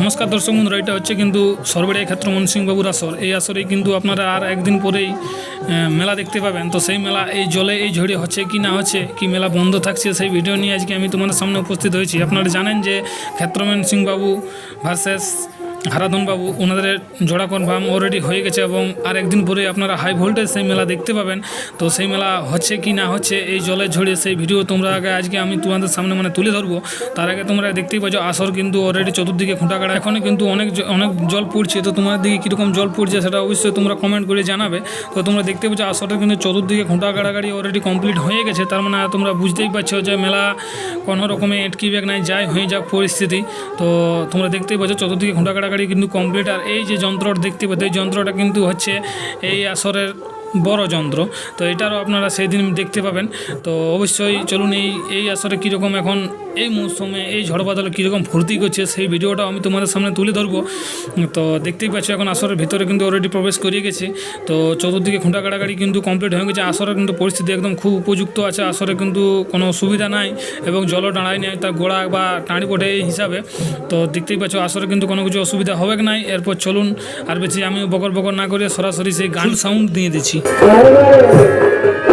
নমস্কার দর্শক বন্ধুরা, এটা হচ্ছে কিন্তু সরবেড়িয়া ক্ষেত্র মনসিংবাবুর আসর। এই আসরে কিন্তু আপনারা আর একদিন পরেই মেলা দেখতে পাবেন। তো সেই মেলা, এই জলে এই ঝড়ে হচ্ছে কি না হচ্ছে, কি মেলা বন্ধ থাকছে, সেই ভিডিও নিয়ে আজকে আমি তোমাদের সামনে উপস্থিত হয়েছি। আপনারা জানেন যে ক্ষেত্রমন সিংবাবু ভার্সেস হারাধন বাবু ওনাদের জোড়া কনফার্ম অলরেডি হয়ে গেছে এবং আর একদিন পরে আপনারা হাই ভোল্টেজ সেই মেলা দেখতে পাবেন। তো সেই মেলা হচ্ছে কি না হচ্ছে, এই জলে ঝড়ে সেই ভিডিও তোমরা আগে, আজকে আমি তোমাদের সামনে মানে তুলে ধরবো। তার আগে তোমরা দেখতেই পাচ্ছ, আসর কিন্তু অলরেডি চতুর্দিকে খুঁটা কাটা এখনও কিন্তু অনেক অনেক জল পড়ছে। তো তোমাদের দিকে কীরকম জল পড়ছে সেটা অবশ্যই তোমরা কমেন্ট করে জানাবে। তো তোমরা দেখতে পাচ্ছ আসরটা কিন্তু চতুর্দিকে খুঁটা কাটাকাটি অলরেডি কমপ্লিট হয়ে গেছে। তার মানে তোমরা বুঝতেই পারছ যে মেলা কোনো রকমে এটকি ব্যাগ নাই, যাই হয়ে যাক পরিস্থিতি। তো তোমরা দেখতেই পাচ্ছ, চতুর্দিকে খুঁটা কাটাকাটি কিন্তু কমপ্লিট আর এই যে যন্ত্রটা দেখতে পাচ্ছি, এই যন্ত্রটা কিন্তু হচ্ছে এই আসরের বড় যন্ত্র। তো এটারও আপনারা সেই দিন দেখতে পাবেন। তো অবশ্যই চলুন এই এই আসরে কীরকম এখন এই মৌসুমে এই ঝড় বাদলে কীরকম ফুর্তি করছে সেই ভিডিওটা আমি তোমাদের সামনে তুলে ধরবো। তো দেখতেই পাচ্ছ এখন আসরের ভিতরে কিন্তু অলরেডি প্রবেশ করিয়ে গেছে। তো চতুর্দিকে খুঁটা কাটাকাটি কিন্তু কমপ্লিট হয়ে গেছে। আসরের কিন্তু পরিস্থিতি একদম খুব উপযুক্ত আছে। আসরে কিন্তু কোনো অসুবিধা নাই এবং জলও দাঁড়ায় নেই। তার গোড়া বা টাঁড়ি পড়ে এই হিসাবে। তো দেখতেই পাচ্ছ আসরে কিন্তু কোনো কিছু অসুবিধা হবে কি নাই। এরপর চলুন আর বেশি আমি বকর বকর না করে সরাসরি সেই গান সাউন্ড দিয়ে দিচ্ছি। Gucci.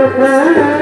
আমি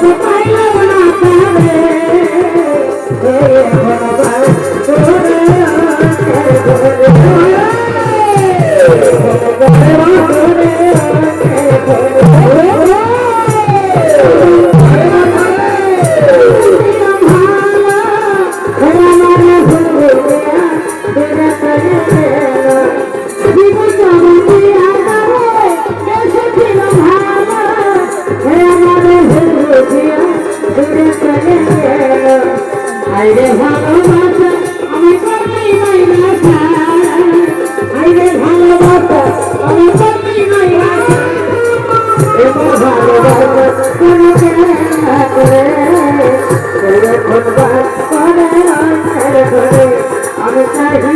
我快乐